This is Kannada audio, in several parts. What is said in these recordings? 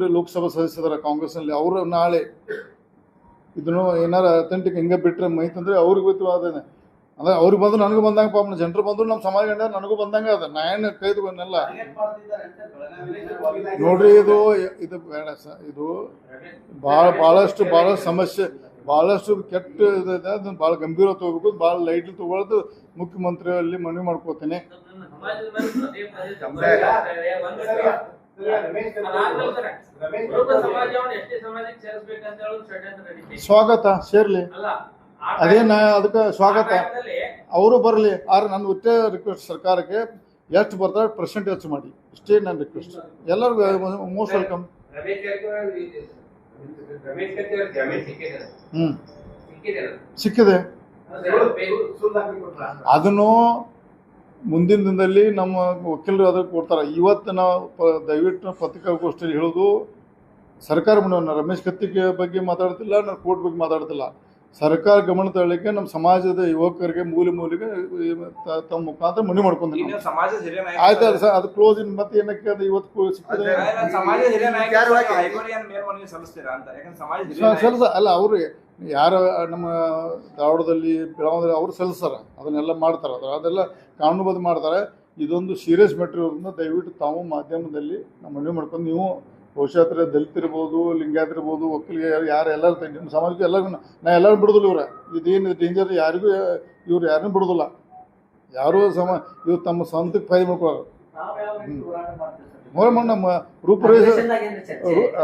ಇಬ್ಬರು ಲೋಕಸಭಾ ಸದಸ್ಯರ ಕಾಂಗ್ರೆಸ್ನಲ್ಲಿ ಅವರು ನಾಳೆ ಇದನ್ನು ಏನಾರ ಅಥೆಂಟಿಕ್ ಹಿಂಗೆ ಬಿಟ್ಟರೆ ಮೈತಂದ್ರೆ ಅವ್ರಿಗೆ ಅದೇನೆ ಅಂದ್ರೆ ಅವ್ರಿಗೆ ಬಂದು ನನಗೂ ಬಂದಂಗೆ ಪಾಪ ಜನರು ಬಂದ್ರು, ನಮ್ಮ ಸಮಾಜ ಗಂಡ ನನಗೂ ಬಂದಂಗೆ ಅದ ನಾ ಏನು ಕೈದುಕೊಂಡೆಲ್ಲ ನೋಡ್ರಿ ಇದು ಇದು ಬೇಡ ಸ, ಇದು ಭಾಳ ಭಾಳಷ್ಟು ಭಾಳಷ್ಟು ಸಮಸ್ಯೆ ಭಾಳಷ್ಟು ಕೆಟ್ಟ ಇದು ಅದನ್ನ ಭಾಳ ಗಂಭೀರ ತಗೋಬೇಕು ಭಾಳ ಲೈಟ್ಲಿ ಮುಖ್ಯಮಂತ್ರಿ ಮುಖ್ಯಮಂತ್ರಿಯಲ್ಲಿ ಮನವಿ ಮಾಡ್ಕೋತೀನಿ. ಸ್ವಾಗತ ಸೇರ್ಲಿ. ಅದೇನ ಅದಕ್ಕೆ ಸ್ವಾಗತ. ಅವರು ಬರಲಿ ಆದ್ರೆ ನನ್ನ ಒಟ್ಟೆ ರಿಕ್ವೆಸ್ಟ್ ಸರ್ಕಾರಕ್ಕೆ ಎಷ್ಟು ಬರ್ತಾರೆ ಪರ್ಸೆಂಟ್ ಹೆಚ್ಚು ಮಾಡಿ. ಇಷ್ಟೇ ನನ್ನ ರಿಕ್ವೆಸ್ಟ್ ಎಲ್ಲರಿಗೂ ಮೋಸ್ಟ್ ವೆಲ್ಕಮ್ ಹ್ಮ್. ಸಿಕ್ಕಿದೆ ಅದನ್ನು ಮುಂದಿನ ದಿನದಲ್ಲಿ ನಮ್ಮ ವಕೀಲರು ಅದಕ್ಕೆ ಕೊಡ್ತಾರೆ. ಇವತ್ತು ನಾವು ಪ ದಯವಿಟ್ಟು ಪತ್ರಿಕಾಗೋಷ್ಠಿಯಲ್ಲಿ ಹೇಳೋದು ಸರ್ಕಾರ ಮನೆಯವ್ರನ್ನ ರಮೇಶ್ ಕತ್ತಿಗೆ ಬಗ್ಗೆ ಮಾತಾಡ್ತಿಲ್ಲ ನಾನು ಕೋರ್ಟ್ ಬಗ್ಗೆ ಮಾತಾಡ್ತಿಲ್ಲ. ಸರ್ಕಾರ ಗಮನ ತಗೊಳ್ಳಿಕ್ಕೆ ನಮ್ಮ ಸಮಾಜದ ಯುವಕರಿಗೆ ಮೂಲೆ ಮೂಲೆಗೆ ತ- ತಮ್ಮ ಮುಖಾಂತರ ಮನವಿ ಮಾಡ್ಕೊಂಡಿಲ್ಲ. ಇನ್ನು ಸಮಾಜದ ಹಿರಿಯ ಆಯ್ತು ಅದು ಸರ್ ಅದು ಕ್ಲೋಸ್ ಇನ್ ಮತ್ತೆ ಏನಕ್ಕೆ ಅದು ಇವತ್ತು ಸಿಕ್ಕಿದೆ? ಅಲ್ಲ, ಸಮಾಜದ ಹಿರಿಯ ಹೈಕೋರ್ಟ್ ಏನ್ ಮೇಲ್ಮನವಿ ಸಲ್ಲಿಸ್ತೀರಾ ಅಂತ. ಯಾಕಂದ್ರೆ ಸಮಾಜದ ಹಿರಿಯ ಸಲ್ಸ ಅಲ್ಲ ಅವರು ಯಾರ ನಮ್ಮ ಧಾರವಾಡದಲ್ಲಿ ಬೆಳಗಾವಿಯಲ್ಲಿ ಅವರು ಸಲ್ಲಿಸ್ತಾರೆ. ಅದನ್ನೆಲ್ಲ ಮಾಡ್ತಾರೆ. ಅದು ಅದೆಲ್ಲ ಕಾನೂನುಬದ್ಧ ಮಾಡ್ತಾರೆ. ಇದೊಂದು ಸೀರಿಯಸ್ ಮ್ಯಾಟ್ರ್ ಇರೋದ್ರಿಂದ ದಯವಿಟ್ಟು ತಾವು ಮಾಧ್ಯಮದಲ್ಲಿ ನಮ್ಮ ಮನವಿ ಮಾಡ್ಕೊಂಡು ನೀವು ಬಹುಶಃ ದಲಿತರಿರ್ಬೋದು ಲಿಂಗಾಯತರಿರ್ಬೋದು ಒಕ್ಕಲಿಗೆ ಯಾರು ಎಲ್ಲರೂ ನಿಮ್ಮ ಸಮಾಜಕ್ಕೆ ಎಲ್ಲರಿಗೂ ನಾ ಎಲ್ಲರೂ ಬಿಡೋದಿಲ್ಲ ಇವ್ರೆ. ಇದೇನು ಡೇಂಜರ್ ಯಾರಿಗೂ ಇವ್ರು ಯಾರನ್ನೂ ಬಿಡೋದಿಲ್ಲ. ಯಾರೂ ಸಮ ಇವ್ರು ತಮ್ಮ ಸ್ವಂತಕ್ಕೆ ಫೈದೆ ಮಾಡ್ಕೊಳ್ಳೋರು. ನೋಡಮ್ಮ ನಮ್ಮ ರೂಪರೇಷ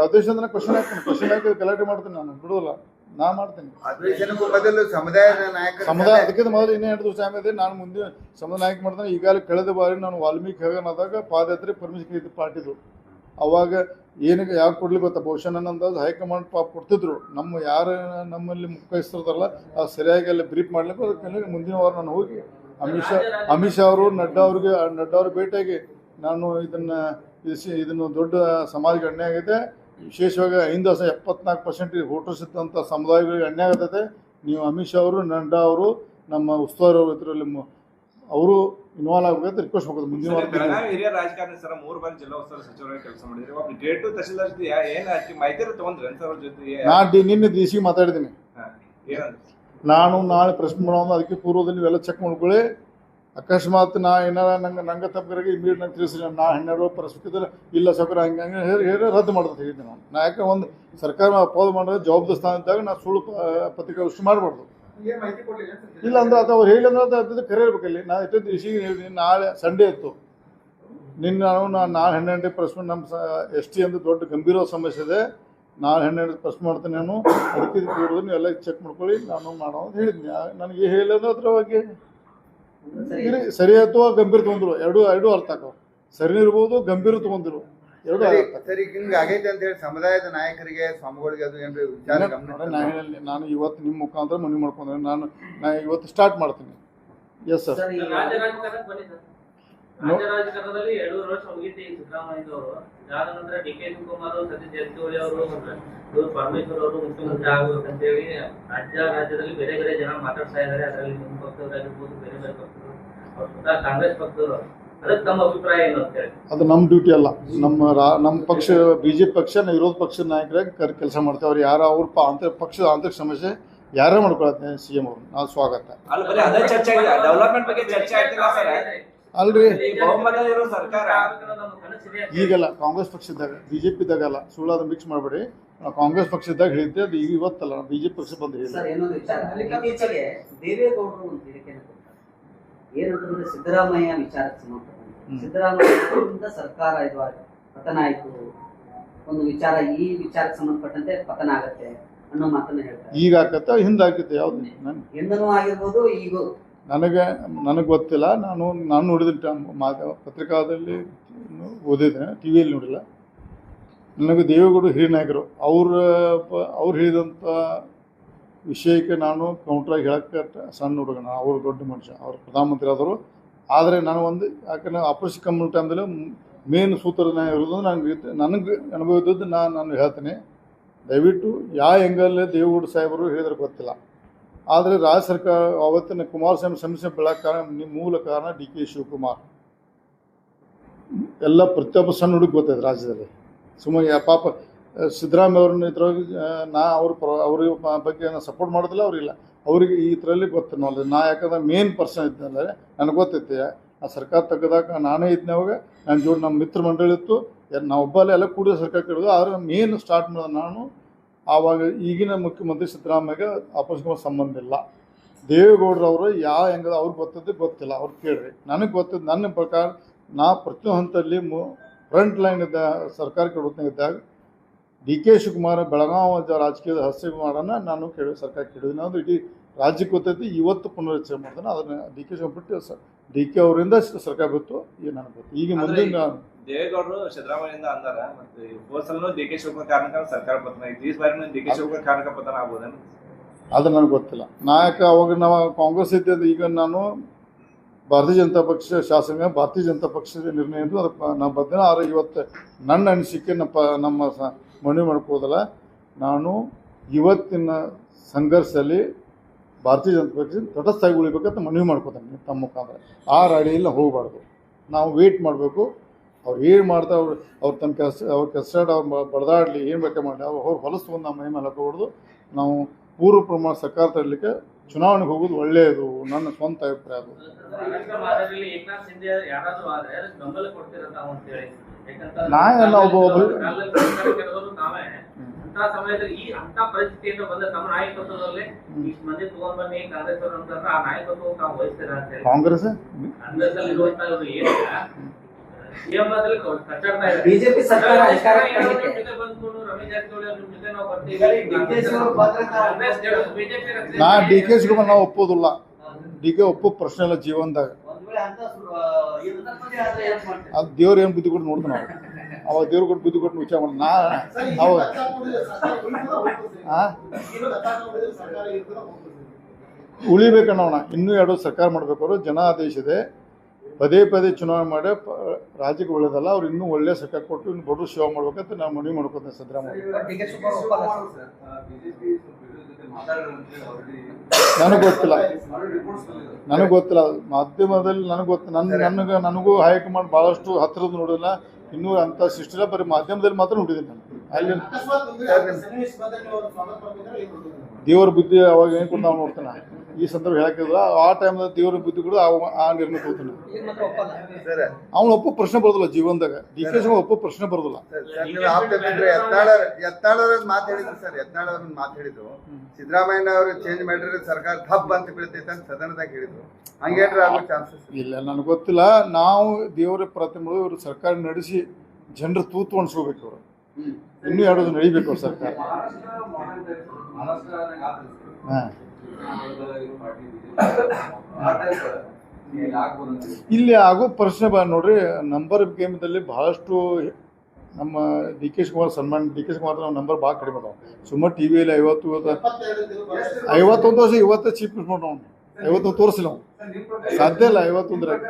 ಅಧ್ಯಕ್ಷ ಕ್ವಶನ್ ಹಾಕ್ತೀನಿ. ಕ್ವಶನ್ ಹಾಕಿ ಗಲಾಟೆ ಮಾಡ್ತೀನಿ ನಾನು ಬಿಡೋದಿಲ್ಲ. ನಾ ಮಾಡ್ತೇನೆ. ಅಧಿವೇಶನಕ್ಕೂ ಮೊದಲು ಸಮುದಾಯದ ನಾಯಕರ ಸಮುದಾಯ ಅದಕ್ಕಿಂತ ಮೊದಲು ಇನ್ನೇ ಎರಡು ದಿವಸ ಆಮೇಲೆ ನಾನು ಮುಂದೆ ಸಮುದಾಯ ನಾಯಕ ಮಾಡ್ತಾನೆ. ಈಗಾಗಲೇ ಕಳೆದ ಬಾರಿ ನಾನು ವಾಲ್ಮೀಕಿ ಹೆಗನಾದಾಗ ಪಾದಯಾತ್ರೆ ಪರ್ಮಿಷನ್ ಇದ್ದು ಪಾರ್ಟಿದು. ಅವಾಗ ಏನಕ್ಕೆ ಯಾಕೆ ಕೊಡ್ಲಿ ಗೊತ್ತಾ? ಬಹುಶಃ ನನ್ನ ಅಂದಾಜು ಹೈಕಮಾಂಡ್ ಪಾಪ ಕೊಡ್ತಿದ್ರು. ನಮ್ಮ ಯಾರು ನಮ್ಮಲ್ಲಿ ಮುಖ್ಯಸ್ಥರದಲ್ಲ ಅದು ಸರಿಯಾಗಿ ಅಲ್ಲಿ ಬ್ರೀಫ್ ಮಾಡ್ಲಿಕ್ಕೆ ಅದಕ್ಕೆ ಮುಂದಿನ ವಾರ ನಾನು ಹೋಗಿ ಅಮಿತ್ ಶಾ ಅಮಿತ್ ಶಾ ಅವರು ನಡ್ಡಾ ಅವ್ರಿಗೆ ನಡ್ಡಾ ಅವ್ರಿಗೆ ಭೇಟಿಯಾಗಿ ನಾನು ಇದನ್ನ ಇದು ಇದನ್ನು ದೊಡ್ಡ ಸಮಾಜ ಗಣ್ಯ ಆಗಿದೆ. ವಿಶೇಷವಾಗಿ ಐದು ವರ್ಷ ಎಪ್ಪತ್ನಾಲ್ಕು ಪರ್ಸೆಂಟ್ ವೋಟರ್ಸ್ ಇದ್ದಂಥ ಸಮುದಾಯಗಳಿಗೆ ಅನ್ಯಾಯ ಆಗ್ತದೆ ನೀವು ಅಮಿತ್ ಶಾ ಅವರು ನಡ್ಡಾ ಅವರು ನಮ್ಮ ಉಸ್ತುವಾರಿ ಅವರು ಇದರಲ್ಲಿ ಅವರು ಇನ್ವಾಲ್ವ್ ಆಗಬೇಕು ರಿಕ್ವೆಸ್ಟ್ ಹೋಗೋದು ಮುಂದಿನ ಸರ್, ವಾರ ಬೆಳಗಾವಿ ಹಿರಿಯ ರಾಜಕಾರಣಿ ಸರ್ ಮೂರು ಬಾರಿ ಜಿಲ್ಲಾ ಉಸ್ತುವಾರಿ ಸಚಿವರಾಗಿ ಕೆಲಸ ಮಾಡಿದ್ರಿ ಒಬ್ಬ ಗ್ರೇಟ್ ತಹಶೀಲ್ದಾರ್ ಜೊತೆ ಏನು ಅಷ್ಟ್ ಮಾಹಿತಿ ತಗೊಂಡ್ರಿ ಸರ್ ಅವ್ರ ಜೊತೆ ನಾ ಡಿ ನಿನ್ನೆ ಡಿ ಸಿ ಮಾತಾಡಿದ್ದೀನಿ. ನಾನು ನಾಳೆ ಪ್ರಶ್ನೆ ಮಾಡೋದು ಅದಕ್ಕೆ ಪೂರ್ವದಲ್ಲಿ ಇವೆಲ್ಲ ಚೆಕ್ ಮಾಡ್ಕೊಳ್ಳಿ. ಅಕಸ್ಮಾತ್ ನಾ ಏನಾರ ನಂಗೆ ನಂಗೆ ತಪ್ಪರಿಗೆ ಇಮ್ಮಿಡಿಯೇಟ್ ನಂಗೆ ತಿಳಿಸ್ರಿ ನಾ ಹನ್ನೆರಡು ಪರಿಸ್ಥಿತಿ ಇಲ್ಲ ಸೌಕರ್ಯ ಹಂಗೆ ಹಂಗೆ ಹೇಳಿ ಹೇಳಿ ರದ್ದು ಮಾಡೋದು ಹೇಳಿದ್ದೆ ನಾನು. ನಾ ಯಾಕೆ ಒಂದು ಸರ್ಕಾರ ಅಪೋಲ್ ಮಾಡಿದ್ರೆ ಜವಾಬ್ದಾರಿ ಸ್ಥಾನ ಇದ್ದಾಗ ನಾ ಸುಳ್ಳು ಪತ್ರಿಕಾಗೋಷ್ಠಿ ಮಾಡಬಾರ್ದು. ಇಲ್ಲ ಅಂದ್ರೆ ಅದು ಅವ್ರು ಹೇಳಿ ಅಂದ್ರೆ ಅದು ಅದು ಕರೆ ಇರ್ಬೇಕಲ್ಲಿ. ನಾ ಇಟ್ಟಿದ್ದು ಇಶಿಗೆ ಹೇಳಿದ್ದೀನಿ ನಾಳೆ ಸಂಡೇ ಇತ್ತು. ನಿನ್ನ ನಾನು ನಾನು ನಾಳೆ ಹನ್ನೆರಡು ಪ್ರೆಸ್ ನಮ್ಮ ಎಸ್ ಟಿ ಅಂತ ದೊಡ್ಡ ಗಂಭೀರ ಸಮಸ್ಯೆ ಇದೆ. ನಾಳೆ ಹನ್ನೆರಡು ಪ್ರೆಸ್ ಮಾಡ್ತೇನೆ ನಾನು. ಅದಕ್ಕೆ ನೀವು ಎಲ್ಲ ಚೆಕ್ ಮಾಡ್ಕೊಳ್ಳಿ ನಾನು ಮಾಡೋ ಅಂತ ಹೇಳಿದ್ನಿ ಆ- ನನಗೆ ಹೇಳಿದ್ರೆ ಅದ್ರ ಬಗ್ಗೆ ಸರಿ. ಅಥವಾ ಗಂಭೀರ ತಗೊಂಡ್ರು ಎರಡು ಎರಡು ಅರ್ಥ ಆಕವು ಸರಿ ಇರ್ಬೋದು ಗಂಭೀರ ತಗೊಂಡ್ರು ಎರಡು ಸರಿ ಅರ್ಥ ಆಕವು. ಸರಿ ಹಿಂಗ ಆಗೈತೆ ಅಂತ ಹೇಳಿ ಸಮುದಾಯದ ನಾಯಕರಿಗೆ ಸ್ವಾಮಿಗಳಿಗೆ ಅದು ಏನ್ರಿ ವಿಚಾರ ಗಮನ ನಾನು ನಾನು ಇವತ್ತು ನಿಮ್ಮ ಮುಖಾಂತರ ಮನವಿ ಮಾಡ್ಕೊಂಡ್ರೆ ನಾನು ನಾ ಇವತ್ತು ಸ್ಟಾರ್ಟ್ ಮಾಡ್ತೀನಿ. ಎಸ್ ಸರ್ ರಾಜ್ಯ ಬನ್ನಿ ಸರ್. ರಾಜ್ಯ ರಾಜಕಾರಣದಲ್ಲಿ ಎರಡೂವರೆ ವರ್ಷ ಮುಗಿತಿ ಸಿದ್ದರಾಮಯ್ಯನವರು. ಯಾರ ನಂತರ ಡಿ ಕೆ ಶಿವಕುಮಾರ್ ಸತೀಶ್ ಜಾರಕಿಹೊಳಿ ಅವರು ಇವರು ಪರಮೇಶ್ವರ್ ಅವರು ಮುಖ್ಯಮಂತ್ರಿ ಆಗ್ಬೇಕಂತೇಳಿ ರಾಜ್ಯ ರಾಜ್ಯದಲ್ಲಿ ಬೇರೆ ಬೇರೆ ಜನ ಮಾತಾಡ್ತಾ ಇದ್ದಾರೆ. ಅದರಲ್ಲಿ ನಿಮ್ಮ ಬೇರೆ ಬೇರೆ ಕಾಂಗ್ರೆಸ್ ಪಕ್ಷದವರು. ಅದಕ್ಕೆ ತಮ್ಮ ಅಭಿಪ್ರಾಯ ಏನು ಅಂತ ಹೇಳಿ. ಅದು ನಮ್ಮ ಡ್ಯೂಟಿ ಅಲ್ಲ. ನಮ್ಮ ರಾ ನಮ್ಮ ಪಕ್ಷ ಬಿ ಜೆ ಪಿ ಪಕ್ಷ ವಿರೋಧ ಪಕ್ಷದ ನಾಯಕರಾಗಿ ಕರ್ ಕೆಲಸ ಮಾಡ್ತೇವೆ ಅವ್ರು ಯಾರು ಅವ್ರ ಪ ಆಂತರ ಪಕ್ಷದ ಆಂತರಿಕ ಸಮಸ್ಯೆ ಯಾರೇ ಮಾಡ್ಕೊಳತ್ತೆ ಸಿ ಎಂ ಅವರು. ನಾವು ಸ್ವಾಗತ. ಅಲ್ಲ ಬರೀ ಅದೇ ಚರ್ಚೆ ಆಗಿದೆ. ಡೆವಲಪ್ಮೆಂಟ್ ಬಗ್ಗೆ ಚರ್ಚೆ ಸರ್. ಅಲ್ರಿ. ಈಗಲ್ಲ ಕಾಂಗ್ರೆಸ್ ಪಕ್ಷದಾಗ ಬಿ ಜೆ ಪಿದಾಗಲ್ಲ ಸುಳ್ಳಾದ ಮಿಕ್ಸ್ ಮಾಡಬೇಡಿ. ನಾವು ಕಾಂಗ್ರೆಸ್ ಪಕ್ಷದಾಗ ಹೇಳಿದ್ದೆ ಅದು ಈಗ ಇವತ್ತಲ್ಲ. ಬಿ ಜೆ ಪಿ ಪಕ್ಷ ಬಂದು ಏನಂತಂದ್ರೆ ಸಿದ್ದರಾಮಯ್ಯ ವಿಚಾರಕ್ಕೆ ಸಂಬಂಧಪಟ್ಟಂತೆ. ಹ್ಮ್. ಸಿದ್ದರಾಮಯ್ಯ ಸರ್ಕಾರ ಇದು ಪತನ ಆಯ್ತು. ಒಂದು ವಿಚಾರ ಈ ವಿಚಾರಕ್ಕೆ ಸಂಬಂಧಪಟ್ಟಂತೆ ಪತನ ಆಗತ್ತೆ ಅನ್ನೋ ಮಾತನ್ನ ಹೇಳ್ತಾರೆ. ಈಗ ಆಗತ್ತೆ ಹಿಂದೆ ಆಕತ್ತೆ ಯಾವ್ದು? ಹಿಂದನೂ ಆಗಿರ್ಬೋದು ಈಗ. ನನಗೆ ನನಗೆ ಗೊತ್ತಿಲ್ಲ. ನಾನು ನಾನು ನೋಡಿದ ಮಾಧ್ಯಮ ಪತ್ರಿಕಾದಲ್ಲಿ ಓದಿದ್ದೇನೆ ಟಿ ವಿಯಲ್ಲಿ ನೋಡಿಲ್ಲ. ನನಗೆ ದೇವೇಗೌಡ ಹಿರಿಯ ನಾಯಕರು ಅವ್ರ ಅವ್ರು ಹೇಳಿದಂಥ ವಿಷಯಕ್ಕೆ ನಾನು ಕೌಂಟ್ರಾಗಿ ಹೇಳೋಕ್ಕೆ ಸಣ್ಣ ಹುಡುಗ ಅವರು ದೊಡ್ಡ ಮನುಷ್ಯ, ಅವರು ಪ್ರಧಾನಮಂತ್ರಿ ಆದರು ಆದರೆ ನಾನು ಒಂದು, ಯಾಕಂದರೆ ಆಪರೇಷನ್ ಕಮ್ಮಿ ಟೈಮ್ದಲ್ಲಿ ಮೇನ್ ಸೂತ್ರದ ಇರೋದು ನನಗೆ ನನಗೆ ಅನುಭವ ಇದ್ದದ್ದು ನಾನು ನಾನು ಹೇಳ್ತೇನೆ. ದಯವಿಟ್ಟು ಯಾವ ಎಂಗಲ್ಲೇ ದೇವೇಗೌಡ ಸಾಹೇಬರು ಹೇಳಿದ್ರೆ ಗೊತ್ತಿಲ್ಲ. ಆದರೆ ರಾಜ್ಯ ಸರ್ಕಾರ ಅವತ್ತಿನ ಕುಮಾರಸ್ವಾಮಿ ಸಮಸ್ಯೆ ಬೆಳಕ ಕಾರಣ ಮೂಲ ಕಾರಣ ಡಿ ಕೆ ಶಿವಕುಮಾರ್. ಎಲ್ಲ ಪ್ರತಿಯೊಬ್ಬ ಸಣ್ಣ ಹುಡುಗ ಗೊತ್ತಾಯ್ತು ರಾಜ್ಯದಲ್ಲಿ. ಸುಮ್ಮನೆ ಪಾಪ ಸಿದ್ದರಾಮಯ್ಯ ಅವ್ರನ್ನ ಇದ್ರೊಳಗೆ ನಾ ಅವ್ರ ಪ್ರ ಅವ್ರ ಬಗ್ಗೆ ನಾನು ಸಪೋರ್ಟ್ ಮಾಡೋದಿಲ್ಲ, ಅವರಿಲ್ಲ. ಅವರಿಗೆ ಈ ಥರಲ್ಲಿ ಗೊತ್ತಿನವಲ್ಲ ನಾ ಯಾಕಂದ್ರೆ ಮೇನ್ ಪರ್ಸನ್ ಇದ್ದಂದರೆ ನನಗೆ ಗೊತ್ತೈತಿ, ಆ ಸರ್ಕಾರ ತೆಗೆದಾಗ ನಾನೇ ಇದ್ದೆ ಅವಾಗ. ನನ್ನ ಜೋಡಿ ನಮ್ಮ ಮಿತ್ರ ಮಂಡಳಿ ಇತ್ತು ನಾ ಎಲ್ಲ ಕೂಡ ಸರ್ಕಾರ ಕೆಡೋದು ಆದ್ರೆ ಮೇನ್ ಸ್ಟಾರ್ಟ್ ಮಾಡಿದ ನಾನು ಆವಾಗ ಈಗಿನ ಮುಖ್ಯಮಂತ್ರಿ ಸಿದ್ದರಾಮಯ್ಯಗೆ ಆಪೋಸಿಟ್ ಸಂಬಂಧ ಇಲ್ಲ. ದೇವೇಗೌಡರವರು ಯಾವ ಹೆಂಗದ ಅವ್ರಿಗೆ ಗೊತ್ತದ್ದು ಗೊತ್ತಿಲ್ಲ. ಅವ್ರು ಕೇಳ್ರಿ. ನನಗೆ ಗೊತ್ತಿತ್ತು ನನ್ನ ಪ್ರಕಾರ, ನಾ ಪ್ರತಿಯೊಂದು ಹಂತದಲ್ಲಿ ಮು ಫ್ರಂಟ್ ಲೈನ್ ಇದ್ದ ಸರ್ಕಾರ ಇದ್ದಾಗ ಡಿ ಕೆ ಶಿವಕುಮಾರ್ ಬೆಳಗಾವಿ ರಾಜಕೀಯ ರಾಜಕೀಯದ ಹಸ್ತಿಕುಮಾರನ್ನ ನಾನು ಕೇಳಿ ಸರ್ಕಾರ ಕೇಳಿದ್ದೀನಿ. ಅದು ಇಡೀ ರಾಜ್ಯಕ್ಕೆ ಗೊತ್ತೈತಿ ಇವತ್ತು ಪುನರ್ರಚನೆ ಮಾಡ್ತಾನೆ. ಅದನ್ನ ಡಿ ಕೆ ಶಿವಕುಮಾರ್ ಬಿಟ್ಟು ಸ ಡಿ ಕೆ ಅವರಿಂದ ಸರ್ಕಾರ ಬಿತ್ತು ಈಗ ಅನ್ಬೋದು ಈಗ ಮುಂದಿನ ದೇವೇಗೌಡರು ಸಿದ್ದರಾಮಯ್ಯಿಂದ ಅಂದಾರ ಮತ್ತೆ ಹೋದ್ಸಲನು ಡಿ ಕೆ ಶಿವಕುಮಾರ್ ಕಾರಣಕ್ಕ ಸರ್ಕಾರ ಪತನ ಐತಿ ಈ ಬಾರಿ ಡಿ ಕೆ ಶಿವಕುಮಾರ್ ಕಾರಣಕ್ಕ ಪತನ ಆಗ್ಬೋದೇನು? ಅದು ನನಗೆ ಗೊತ್ತಿಲ್ಲ. ನಾಯಕ ಅವಾಗ ನಾವು ಕಾಂಗ್ರೆಸ್ ಇದ್ದ ಈಗ ನಾನು ಭಾರತೀಯ ಜನತಾ ಪಕ್ಷ ಶಾಸಕ ಭಾರತೀಯ ಜನತಾ ಪಕ್ಷದ ನಿರ್ಣಯ ಇದ್ದು ಅದಕ್ಕೆ ನಾವು ಬದ್ಧ ಆದರೆ ಇವತ್ತು ನನ್ನ ಅನಿಸಿಕೆ ನಮ್ಮ ನಮ್ಮ ಮನವಿ ಮಾಡ್ಕೋದಲ್ಲ, ನಾನು ಇವತ್ತಿನ ಸಂಘರ್ಷದಲ್ಲಿ ಭಾರತೀಯ ಜನತಾ ಪಕ್ಷ ತಟಸ್ಥಾಗಿ ಉಳಿಬೇಕಂತ ಮನವಿ ಮಾಡ್ಕೋತಾನೆ ತಮ್ಮ ಮುಖಾಂತರ. ಆ ರಾಡಿಯಲ್ಲಿ ಹೋಗಬಾರ್ದು. ನಾವು ವೇಟ್ ಮಾಡಬೇಕು. ಅವ್ರು ಏನು ಮಾಡ್ತಾ ಅವ್ರು ಅವ್ರು ತಮ್ಮ ಕೆಲಸ ಅವ್ರ ಕೆಲಸ ಅವ್ರು ಬಡದಾಡಲಿ ಏನು ಬೇಕಾ ಮಾಡಲಿ ಅವ್ರು ಹೊಲಸು ನಮ್ಮ ಮೈ ಮೇಲೆ ಹಾಕೋಬಾರ್ದು. ನಾವು ಪೂರ್ವ ಪ್ರಮಾಣ ಸರ್ಕಾರ ತರಲಿಕ್ಕೆ ಚುನಾವಣೆಗೆ ಹೋಗೋದು ಒಳ್ಳೆಯದು ನನ್ನ ಸ್ವಂತ ಅಭಿಪ್ರಾಯ ಅದು. ನಾ ಎಲ್ಲ ಒಬ್ಬ- ಒಬ್ಬ- ಕಾಂಗ್ರೆಸ್ ಬಿಜೆಪಿ ಸರ್ಕಾರ ಅಧಿಕಾರಕ್ಕೆ ರಕ್ಷಣೆ ನಾ ಡಿ ಕೆ ಶಿವಕುಮಾರ್ ನಾವು ಒಪ್ಪೋದಿಲ್ಲ ಡಿ ಕೆ ಒಪ್ಪು ಪ್ರಶ್ನೆ ಇಲ್ಲ ಜೀವನದಾಗ. ಅದ್ ದೇವ್ರ ಆ, ಏನ್ ಅದು ದೇವ್ರು ಏನು ಬುದ್ಧಿ ಕೊಟ್ಟು ನೋಡ್ತಾನೆ ನಾವು. ಅವಾಗ ದೇವ್ರ ಕೊಟ್ಟು ಬುದ್ಧಿ ಕೊಟ್ಟು ವಿಚಾರ ಮಾಡಿ. ನಾ ಅವಾಗ ಆ? ಉಳಿಬೇಕನ್ನೋಣ ಇನ್ನೂ ಎರಡು ಸರ್ಕಾರ ಮಾಡ್ಬೇಕಾದ್ರು ಜನಾದೇಶ ಇದೆ. ಪದೇ ಪದೇ ಚುನಾವಣೆ ಮಾಡಿ ಪ- ರಾಜ್ಯಕ್ಕೆ ಒಳ್ಳೇದಲ್ಲ ಅವ್ರು ಇನ್ನೂ ಒಳ್ಳೆ ಸರ್ಕಾರ ಕೊಟ್ಟು ಇನ್ನು ಬಡವರು ಸೇವೆ ಮಾಡ್ಬೇಕಂತ ನಾವು ಮನವಿ ಮಾಡ್ಕೊತೇನೆ ಸಿದ್ದರಾಮಯ್ಯ. ನನಗೆ ಗೊತ್ತಿಲ್ಲ. ನನಗೆ ಗೊತ್ತಿಲ್ಲ. ಮಾಧ್ಯಮದಲ್ಲಿ ನನಗೆ ಗೊತ್ತು ನನ್ನ ನನಗೆ ನನಗೂ ಹೈಕಮಾಂಡ್ ಭಾಳಷ್ಟು ಹತ್ತಿರದ ನೋಡಿಲ್ಲ. ಇನ್ನೂ ಅಂಥ ಸಿಸ್ಟಮ್ ಬರೀ ಮಾಧ್ಯಮದಲ್ಲಿ ಮಾತ್ರ ನೋಡಿದ್ದೀನಿ ನಾನು. ಅಲ್ಲಿ ದೇವರ ಬುದ್ಧಿ ಅವಾಗ ಏನು ಕೊಟ್ಟು ನಾವು ನೋಡ್ತಾನೆ. ಈ ಸಂದರ್ಭ ಹೇಳಕ್ಕಿಲ್ಲ ಆ ಟೈಮ್ದಾಗ ದೇವರ ಬುದ್ಧಿ ಕೂಡ ಅವ- ಆ ನಿರ್ಣಯ ಹೋಗ್ತಾನೆ ಅವನು ಒಪ್ಪ ಒಪ್ಪಲ್ಲ ಸರ್ ಅವ್ನು ಒಪ್ಪೋ ಪ್ರಶ್ನೆ ಬರೋದಿಲ್ಲ ಜೀವನದಾಗ. ಡಿ ಕೆ ಶಿವ ಒಪ್ಪೋ ಪ್ರಶ್ನೆ ಬರೋದಿಲ್ಲ. ಮಾತು ಹೇಳಿದ್ರು ಸರ್ ಯತ್ನಾಳ್ ಅವ್ರ ಮಾತು ಹೇಳಿದ್ರು. ಸಿದ್ದರಾಮಯ್ಯ ಅವರು ಚೇಂಜ್ ಮಾಡಿದ್ರೆ ಸರ್ಕಾರ ಹಬ್ ಅಂತ ಬೀಳ್ತೈತೆ ಅಂತ ಸದನದಾಗ ಹೇಳಿದ್ರು. ಹಂಗೇನ್ರ ಆಗೋ ಚಾನ್ಸಸ್ ಇಲ್ಲ ನನಗೆ ಗೊತ್ತಿಲ್ಲ. ನಾವು ದೇವರ ಪ್ರತಿಮೆಗಳು ಇವರು ಸರ್ಕಾರ ನಡೆಸಿ ಜನರ ತೂತು ಅನ್ಸ್ಕೋಬೇಕು ಅವರು ಇನ್ನೂ ಎರಡು ನಡಿಬೇಕು ಅವ್ರು ಸರ್ಕಾರ ಹಾಂ. ಇಲ್ಲಿ ಆಗೋ ಪ್ರಶ್ನೆ ಬಾ ನೋಡ್ರಿ ನಂಬರ್ ಗೇಮ್ದಲ್ಲಿ ಬಹಳಷ್ಟು ನಮ್ಮ ಡಿ ಕೆ ಶಿವಕುಮಾರ್ ಸನ್ಮಾನ್ ಡಿ ಕೆ ಶಿವಕುಮಾರ್ ನಾವು ನಂಬರ್ ಭಾಳ ಕಡಿಮೆ ಅದಾವ. ಸುಮಾರು ಟಿ ವಿಯಲ್ಲಿ ಐವತ್ತು ಐವತ್ತೊಂದು ವರ್ಷ ಇವತ್ತೇ ಚೀಪ್ ಮಿನಿಸ್ಟರ್ ಐವತ್ತೊಂದು ತೋರಿಸಿಲ್ಲ ನಾವು ಸಾಧ್ಯ ಇಲ್ಲ ಐವತ್ತೊಂದರಾಗ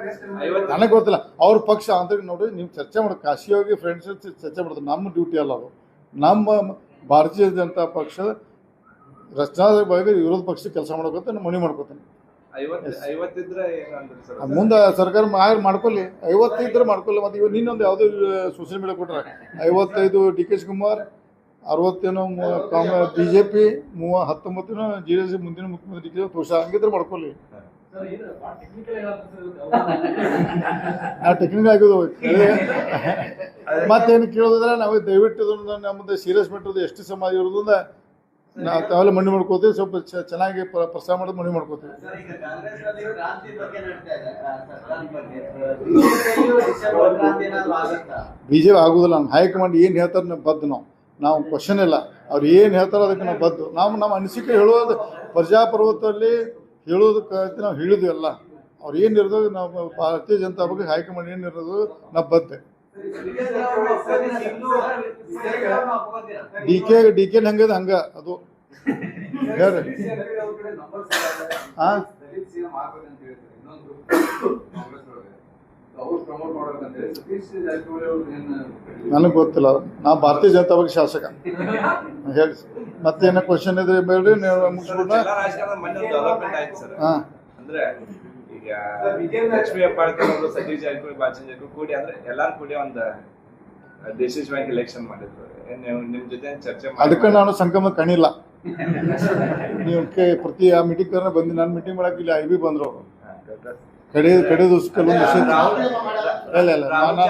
ಐವತ್ತು ನನಗೆ ಗೊತ್ತಿಲ್ಲ. ಅವ್ರ ಪಕ್ಷ ಅಂತ ನೋಡಿ ನೀವು ಚರ್ಚೆ ಮಾಡಿ ಕಾಶಿಯಾಗಿ ಫ್ರೆಂಡ್ಸ್ ಚರ್ಚೆ ಮಾಡ್ತಾರೆ ನಮ್ಮ ಡ್ಯೂಟಿ ಅಲ್ಲ ಅದು. ನಮ್ಮ ಭಾರತೀಯ ಜನತಾ ಪಕ್ಷದ ರಚನಾ ಬಗ್ಗೆ ವಿರೋಧ ಪಕ್ಷ ಕೆಲಸ ಮಾಡ್ಕೋತ ನಾನು ಮನವಿ ಮಾಡ್ಕೋತೇನೆ. ಅದ್ ಮುಂದೆ ಸರ್ಕಾರ ಮಾ- ಮಾಡ್ಕೊಳ್ಳಿ ಐವತ್ತೈದ್ರೆ ಮಾಡ್ಕೊಳ್ಳಿ ಮತ್ತೆ ಇವಾಗ ನಿನ್ನೊಂದು ಯಾವುದೋ ಸೋಷಿಯಲ್ ಮೀಡಿಯಾ ಕೊಟ್ರೆ ಐವತ್ತೈದು ಡಿ ಕೆ ಶಿವಕುಮಾರ್ ಅರವತ್ತೇನೋ ಬಿ ಜೆ ಪಿ ಮೂವ ಹತ್ತೊಂಬತ್ತೇನೋ ಜಿ ಡಿ ಎಸ್ ಮುಂದಿನ ಮುಖ್ಯಮಂತ್ರಿ ಡಿ ಕೆ ಹಂಗಿದ್ರೆ ಮಾಡ್ಕೊಳ್ಳಿ ಟೆಕ್ನಿಕಲ್ ಟೆಕ್ನಿಕ್ ಆಗಿದ್ದು ಮತ್ತೇನು ಕೇಳೋದ್ರೆ ನಾವು ದಯವಿಟ್ಟು ನಮ್ಮದು ಸೀರಿಯಸ್ ಮೆಟ್ರದ್ದು ಎಷ್ಟು ಸಮಾಜ ಇರೋದ್ರಿಂದ ನಾವು ತಾವೆಲ್ಲ ಮಣ್ಣು ಮಾಡ್ಕೋತೀವಿ ಸ್ವಲ್ಪ ಚೆನ್ನಾಗಿ ಪ್ರ- ಪ್ರಸ್ತಾವ ಮಾಡೋದು ಮಣ್ಣು ಮಾಡ್ಕೋತೀವಿ? ಬಿ ಜೆ ಪಿ ಆಗೋದಿಲ್ಲ. ನಮ್ಮ ಹೈಕಮಾಂಡ್ ಏನು ಹೇಳ್ತಾರೆ ನಾವು ಬದ್ದು ನಾವು. ನಾವು ಕ್ವಶನ್ ಇಲ್ಲ. ಅವ್ರು ಏನು ಹೇಳ್ತಾರೋ ಅದಕ್ಕೆ ನಾವು ಬದ್ದು. ನಾವು ನಮ್ಮ ಅನಿಸಿಕೆ ಹೇಳೋದು ಪ್ರಜಾಪ್ರಭುತ್ವದಲ್ಲಿ ಹೇಳೋದಕ್ಕೆ ನಾವು ಹೇಳಿದ್ವಿ ಎಲ್ಲ ಅವ್ರು ಏನು ಇರೋದು ನಾವು ಭಾರತೀಯ ಜನತಾ ಬಗ್ಗೆ ಹೈಕಮಾಂಡ್ ಏನು ಇರೋದು ನಾವು ಬದ್ದೆ. ಡಿ ಕೆ ಡಿ ಕೆ ಹಂಗದ ಹಂಗ? ಅದು ಹೇಳ್ರಿ. ನನಗೆ ಗೊತ್ತಿಲ್ಲ. ನಾ ಭಾರತೀಯ ಜನತಾ ಪಕ್ಷ ಶಾಸಕ. ಹೇಳಿ ಮತ್ತೇನ ಕ್ವಶನ್ ಇದ್ರೆ ಬೇಡ್ರಿ ನೀವು ಹಾ. ಅಂದ್ರೆ ಅಪ್ಪಾಳ್ಕರ್ ಅವರು ಸತೀಶ್ ಜಾರಕಿಹೊಳಿ ಬಾಲಚಂದ್ರ ಜಾರಕಿಹೊಳಿ ಕೂಡಿ ಅಂದ್ರೆ ಎಲ್ಲಾರು ಕೂಡಿ ಒಂದ್ ಡಿಸಿಸ್ ಬ್ಯಾಂಕ್ ಎಲೆಕ್ಷನ್ ಮಾಡಿದ್ರು. ನಿಮ್ ಜೊತೆ ಚರ್ಚೆ ಅದಕ್ಕೆ ನಾನು ಸಂಕಮ ಕಣಿಲ್ಲ. ನೀವು ಪ್ರತಿ ಆ ಮೀಟಿಂಗ್ ಕರ್ನ ಬಂದು ನಾನು ಮೀಟಿಂಗ್ ಮಾಡಕ್ಕೆ ಇಲ್ಲಿ ಐ ಬಿ ಬಂದ್ರು. ಅವರು ಕಡೆ ಕಡೆ ದಿವಸ ಕೆಲವೊಂದು ಇಲ್ಲ ಇಲ್ಲ ನಾನು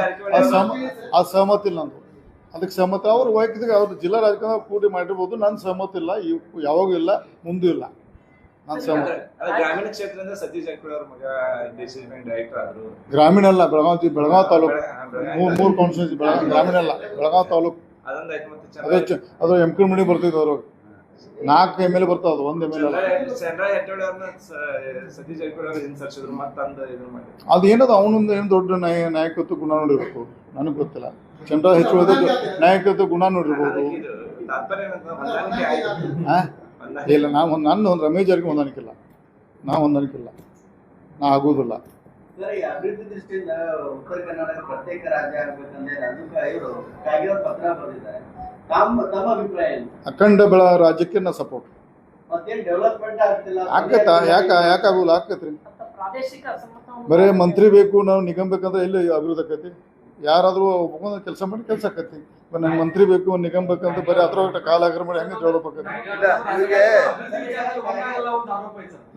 ಆ ಸಹಮತ ಇಲ್ಲ ನಂದು. ಅದಕ್ಕೆ ಸಹಮತ ಅವ್ರು ವೈಯಕ್ತಿಕ ಅವ್ರು ಜಿಲ್ಲಾ ರಾಜಕಾರಣ ಕೂಡಿ ಮಾಡಿರ್ಬೋದು ನನ್ನ ಸಹಮತ ಇಲ್ಲ ಇವ್- ಯಾವಾಗೂ ಇಲ್ಲ ಮುಂದೂ ಇಲ್ಲ. ಗ್ರಾಮೀಣ ಕ್ಷೇತ್ರದಿಂದ ಸತೀಶ್ ಜಾರಕಿಹೊಳಿ ಅವ್ರ ಮಗ ಡೈರೆಕ್ಟರ್ ಆದ್ರು. ಗ್ರಾಮೀಣ ಅಲ್ಲ ಬೆಳಗಾವಿ ಜಿ- ಬೆಳಗಾವಿ ತಾಲೂಕು. ಬೆಳಗಾವಿ- ಬೆಳಗಾವಿ. ಮೂರು ಮೂರು ಕಾನ್ಸ್ಟಿಟ್ಯೂನ್ಸಿ ಬೆಳಗಾವಿ ಗ್ರಾಮೀಣ ಅಲ್ಲ ಬೆಳಗಾವಿ ತಾಲೂಕು. ಮತ್ತೆ ಅದೇ ಎಂ ಕೆ ಮಣಿ ಬರ್ತಿದ್ ಅವ್ರು ನಾಲ್ಕು ಎಂ ಎಲ್ ಬರ್ತಾವ ಅದು ಒಂದ್ ಎಂ ಎಲ್ ಅದು ಏನದ ಅವನೊಂದು ಏನು ದೊಡ್ಡ ನಾಯ ನಾಯಕತ್ವ ಗುಣ ನೋಡಿರ್ಬೇಕು? ನನಗೆ ಗೊತ್ತಿಲ್ಲ. ಚಂದ್ರ ಹೆಚ್ಚು ನಾಯಕತ್ವ ಗುಣ ನೋಡಿರ್ಬೋದು. ಇಲ್ಲ ನಾವು ಒಂದು ನನ್ನ ಒಂದು ರಮೇಶ್ ಅವ್ರಿಗೆ ಹೊಂದಾಣಿಕಿಲ್ಲ ನಾವು ಹೊಂದಾಣಿಕಿಲ್ಲ ನಾ ಆಗೋದಿಲ್ಲ. ಅಭಿವೃದ್ಧಿ ದೃಷ್ಟಿಯಿಂದ ಉತ್ತರ ಕರ್ನಾಟಕ ಪ್ರತ್ಯೇಕ ರಾಜ್ಯ ಪತ್ರ ಬರೆದಿದ್ದಾರೆ. ಅಖಂಡ ಬೆಳ ರಾಜ್ಯಕ್ಕೆ ನಾ ಸಪೋರ್ಟ್ ಆಗತ್ತ? ಆಕತ್ತ ಯಾಕ ಯಾಕಾಗುಲ್ಲ ಆಕತ್ರಿ ಬರೇ ಮಂತ್ರಿ ಬೇಕು ನಾವು ನಿಗಮ ಬೇಕಂದ್ರೆ ಎಲ್ಲಿ ಅಭಿವೃದ್ಧಿ ಆಕತಿ? ಯಾರಾದ್ರೂ ಒಬ್ಬ ಕೆಲಸ ಮಾಡಿ ಕೆಲಸ ಆಕತಿ. ನನಗೆ ಮಂತ್ರಿ ಬೇಕು, ನಿಗಮ ನಿಗಮ ಬೇಕಂತ ಬರೀ ಅದ್ರ ಕಾಲ ಆಗ್ರ ಮಾಡಿ ಹೆಂಗೆ ಡೆವಲಪ್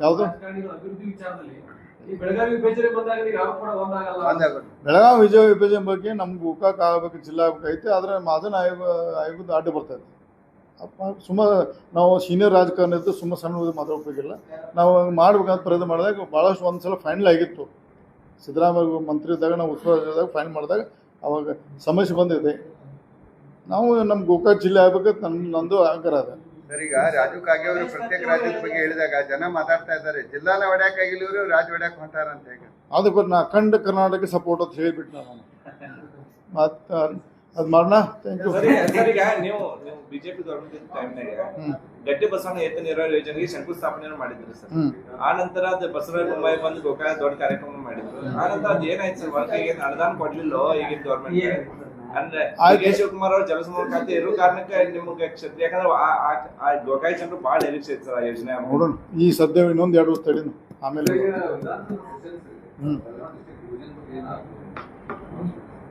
ಯಾವುದು? ಬೆಳಗಾವಿ ವಿಜಯ ವಿಭಜನೆ ಬಗ್ಗೆ ನಮ್ಗೆ ಗೋಕಾಕ್ ಆಗಬೇಕು ಜಿಲ್ಲಾ ಆಗ್ಬೇಕೈತೆ ಆದ್ರೆ ಅದನ್ನ ಆಯೋಗ ಆಯೋಗದ ಅಡ್ಡ ಬರ್ತೈತೆ ಅಪ್ಪ ಸುಮ್ಮ ನಾವು ಸೀನಿಯರ್ ರಾಜಕಾರಣ ಇದ್ದು ಸುಮ್ಮ ಸಣ್ಣ ಮಾತಾಡೋಕ್ಕಾಗಿಲ್ಲ ನಾವು ಮಾಡ್ಬೇಕಂತ ಪ್ರಯತ್ನ ಮಾಡಿದಾಗ ಭಾಳಷ್ಟು ಒಂದು ಸಲ ಫೈನಲ್ ಆಗಿತ್ತು. ಸಿದ್ದರಾಮಯ್ಯ ಮಂತ್ರಿ ಇದ್ದಾಗ ನಾವು ಉಸ್ತುವಾರಿ ಫೈನ್ ಮಾಡಿದಾಗ ಅವಾಗ ಸಮಸ್ಯೆ ಬಂದಿದೆ. ನಾವು ನಮ್ಮ ಗೋಕಾಕ್ ಜಿಲ್ಲೆ ಆಗ್ಬೇಕಂತ ನನ್ನ ನಂದು ಆಂಕರ ಅದ. ಸರ್ ಈಗ ರಾಜು ಕಾಗೆ ಅವರು ಪ್ರತ್ಯೇಕ ರಾಜ್ಯದ ಬಗ್ಗೆ ಹೇಳಿದಾಗ ಜನ ಮಾತಾಡ್ತಾ ಇದ್ದಾರೆ. ಜಿಲ್ಲಾನ ಹೊಡ್ಯಾಕ್ ಆಗಿಲ್ಲ ಇವರು ರಾಜ್ಯ ಹೊಡ್ಯಾಕ್ ಹೊಂಟಾರ ಅಂತ ಹೇಗೆ? ಅದಕ್ಕೆ ನಾ ಅಖಂಡ ಕರ್ನಾಟಕ ಸಪೋರ್ಟ್ ಅಂತ ಹೇಳಿಬಿಟ್ಟು ನಾನು. ಮತ್ತೆ ಅದು ಮಾಡೋಣ ಥ್ಯಾಂಕ್ ಯು ಸರಿ ಸರ್ ಈಗ ನೀವು ನೀವು ಬಿಜೆಪಿ ಗೌರ್ಮೆಂಟ್ ಟೈಮ್ನಾಗ. ಗಟ್ಟಿ ಬಸವಣ್ಣ ಏತ ನೀರಾವರಿ ಯೋಜನೆಗೆ ಶಂಕುಸ್ಥಾಪನೆ ಮಾಡಿದ್ರು ಸರ್. ಆ ನಂತರ ಅದು ಬಸವರಾಜ ಬೊಮ್ಮಾಯಿ ಬಂದು ಗೋಕಾಕ ದೊಡ್ಡ ಕಾರ್ಯಕ್ರಮ ಮಾಡಿದ್ರು. ಆ ನಂತರ ಅದ್ ಏನಾಯ್ತು ಸರ್? ವರ್ಕ್ ಏನು ಅನುದಾನ ಕೊಡ್ಲಿಲ್ಲೋ ಈಗಿನ ಗೌರ್ಮೆಂಟ್ ಶಿವಕುಮಾರ್ ಅವರು ಜಲಸಮೂಹ ಖಾತೆ ಇರೋ ಕಾರಣಕ್ಕೆ ನಿಮ್ಗೆ ಕ್ಷೇತ್ರ ಯಾಕಂದ್ರೆ ಆ- ಆ- ಆ ಗೋಕಾಯಿ ಜನರು ಬಹಳ ನಿರೀಕ್ಷೆ ಇತ್ತು ಸರ್ ಆ ಯೋಜನೆ ನೋಡೋಣ. ಈ ಸದ್ಯ ಇನ್ನೊಂದು ಎರಡು ವರ್ಷ ತಡೀನು. ಆಮೇಲೆ.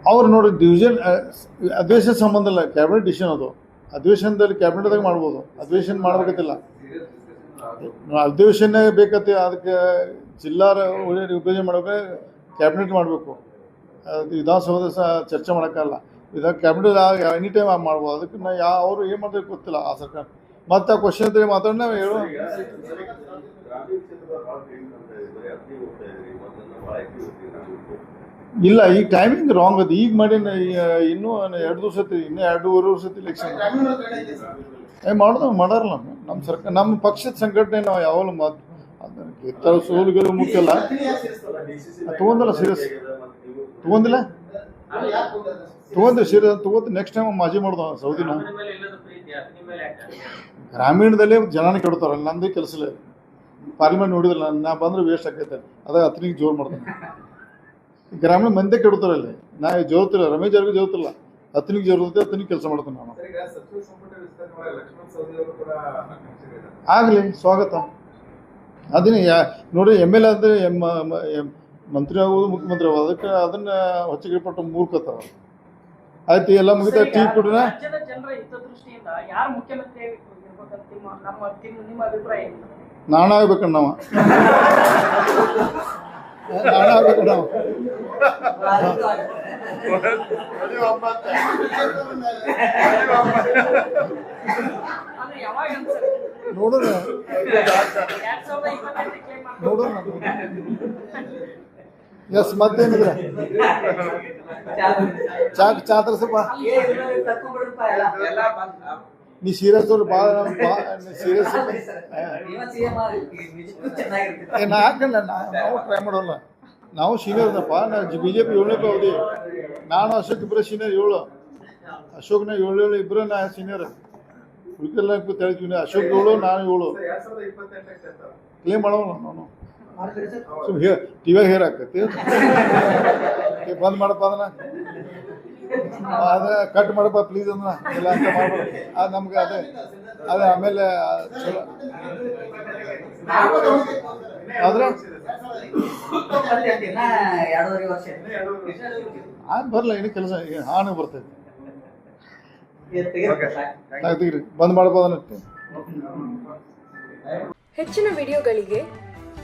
ಅವ್ರು ನೋಡಿ ಡಿವಿಷನ್ ಅಧಿವೇಶನ ಸಂಬಂಧ ಇಲ್ಲ ಕ್ಯಾಬಿನೆಟ್ ಡಿಸಿಷನ್ ಅದು. ಅಧಿವೇಶನದಲ್ಲಿ ಕ್ಯಾಬಿನೆಟ್ದಾಗ ಮಾಡ್ಬೋದು. ಅಧಿವೇಶನ ಮಾಡಬೇಕಿಲ್ಲ ಅಧಿವೇಶನ ಬೇಕತ್ತೆ ಅದಕ್ಕೆ ಜಿಲ್ಲಾ ವಿಭಜನೆ ಮಾಡೋಕೆ ಕ್ಯಾಬಿನೆಟ್ ಮಾಡಬೇಕು. ವಿಧಾನಸೌಧ ಸಹ ಚರ್ಚೆ ಮಾಡೋಕ್ಕಲ್ಲ. ಇದಾಗ ಕ್ಯಾಬಿನೆಟ್ ಎನಿ ಟೈಮ್ ಮಾಡ್ಬೋದು. ಅದಕ್ಕೆ ನಾ ಯಾವ ಅವರು ಏನು ಮಾಡ್ಬೇಕು ಗೊತ್ತಿಲ್ಲ ಆ ಸರ್ಕಾರ. ಮತ್ತೆ ಆ ಕ್ವಶನ್ ಇದ್ರೆ ಮಾತಾಡಿ ನಾವು ಹೇಳು ಇಲ್ಲ, ಈ ಟೈಮಿಂಗ್ ರಾಂಗ್ ಅದು. ಈಗ ಮಾಡಿ ಇನ್ನೂ ಎರಡು ದಿವಸ ಇನ್ನೂ ಎರಡೂವರೆ ವರ್ಷ ಇಲೆಕ್ಷನ್ ಏ ಮಾಡೋದು ಮಾಡಾರಲ್ಲ ನಮ್ಮ ಸರ್ಕಾರ ನಮ್ಮ ಪಕ್ಷದ ಸಂಘಟನೆ ನಾವು ಯಾವಾಗಲೂ ಮಾತು ಅದನ್ನ ಗೆತ್ತ ಸೋಲುಗಳು ಮುಖ್ಯ ಅಲ್ಲ ತಗೊಂದಲ್ಲ ಸೀರಿಯಸ್ ತಗೊಂದಿಲ್ಲ ತಗೊಂಡ್ರೆ ಸೀರೆ ತಗೊಂಡು ನೆಕ್ಸ್ಟ್ ಟೈಮ್ ಮಾಜಿ ಮಾಡ್ದ ಸೌದಿನ. ಗ್ರಾಮೀಣದಲ್ಲೇ ಜನನ ಕೆಡ್ತಾರ ನಂದೇ ಕೆಲಸ ಇಲ್ಲ. ಪಾರ್ಲಿಮೆಂಟ್ ನೋಡಿದಿಲ್ಲ ನಾ ಬಂದ್ರೆ ವೇಸ್ಟ್ ಆಗೈತೆ ಅದೇ ಹತ್ತನಿಗೆ ಜೋರು ಮಾಡ್ತಾನೆ. ಗ್ರಾಮೀಣ ಮಂದಿ ಕೆಡ್ತಾರಲ್ಲಿ ನಾ ಜೋರ್ತಿಲ್ಲ ರಮೇಶ್ ಅವ್ರಿಗೆ ಜೋರ್ತಿಲ್ಲ. ಹತ್ತನಿಗೆ ಜೋರ್ತೈತೆ ಹತ್ತನಿಗೆ ಕೆಲಸ ಮಾಡ್ತಾನೆ ನಾನು. ಆಗ್ಲಿ ಸ್ವಾಗತ. ಅದನ್ನ ಯಾ ನೋಡಿ ಎಂ ಎಲ್ ಎ ಅಂದರೆ ಎಂ ಮಂತ್ರಿ ಆಗೋದು ಮುಖ್ಯಮಂತ್ರಿ ಆಗೋದು ಅದಕ್ಕೆ ಅದನ್ನ ಹೊಚ್ಚಿಗೆ ಪಟ್ಟು ಆಯ್ತು ಎಲ್ಲ ಮುಗಿತ ಟೀ ಕುಡಿನ? ರಾಜ್ಯದ ಜನರ ಹಿತದೃಷ್ಟಿಯಿಂದ ಯಾರು ಮುಖ್ಯಮಂತ್ರಿ ಇರ್ಬೇಕಂತ ನಿಮ್ಮ ನಮ್ಮ ನಿಮ್ಮ ನಿಮ್ಮ ಅಭಿಪ್ರಾಯ ಏನು? ನಾಣ ಆಗ್ಬೇಕಣ್ಣ ನಾವು ನಾಣ ಆಗ್ಬೇಕಣ್ಣವ. ನಾವು ಅಂದ್ರೆ ಯಾವಾಗ ಅನ್ಸುತ್ತೆ? ನೋಡೋಣ. ಎರಡ್ ಸಾವಿರದ ಇಪ್ಪತ್ತೆಂಟಕ್ಕೆ claim ಮಾಡ್ಬೋದು. ನೋಡೋಣ. ಎಸ್ ಮತ್ತೇನಿದ್ರೆ ಚಾ ಚಾ ತರ್ಸಪ್ಪ ಕರ್ಕೊಂಡ್ಬಿಡ್ರಪ್ಪ ಎಲ್ಲ ಎಲ್ಲ ನೀ ಸೀರಿಯಸ್ ಅವ್ರು ಭಾಳ ಸೀರಿಯಸ್ ಏ ನಾ ಹಾಕಲ್ಲ ನಾ ನಾವು ಟ್ರೈ ಮಾಡೋಲ್ಲ. ನಾವು ಸೀನಿಯರ್ ಅದಪ್ಪ ನಾ ಬಿ ಜೆ ಪಿ ಏಳನೇ ಅವಧಿ ನಾನು ಅಶೋಕ್ ಇಬ್ಬರೇ ಸೀನಿಯರ್ ಏಳು. ಅಶೋಕ್ನ ಏಳು ಏಳು ಇಬ್ಬರೇ ನಾ ಸೀನಿಯರ್ ಉಳ್ಕೆಲ್ಲ ತೆಳಿತೀವಿ ಅಶೋಕ್ ಏಳು ನಾನು ಏಳು. ಕ್ಲೇಮ್ ಮಾಡೋಲ್ಲ ನಾನು. ಸುಮ್ ಹೇ ಟಿವ್ಯಾಗ ಹೇರ್ ಏ, ಬಂದ್ ಮಾಡಪ್ಪ ಅದನ್ನ ಅದ ಕಟ್ ಮಾಡಪ್ಪ ಪ್ಲೀಸ್ ಅದನ್ನ ಇಲ್ಲ ಅಂತ ಮಾಡ್ಬೋದು ಅದು ನಮ್ಗೆ ಅದೇ ಅದೇ ಆಮೇಲೆ ಚಲೋ. ಆದ್ರೆ? ಆನ್ ವರ್ಷ ಆಗ ಬರಲ್ಲ ಏನು ಕೆಲಸ ಹಾನು ಬರ್ತೈತಿ ಬಂದ್ ಮಾಡಬಹುದು ಹೆಚ್ಚಿನ ವಿಡಿಯೋಗಳಿಗೆ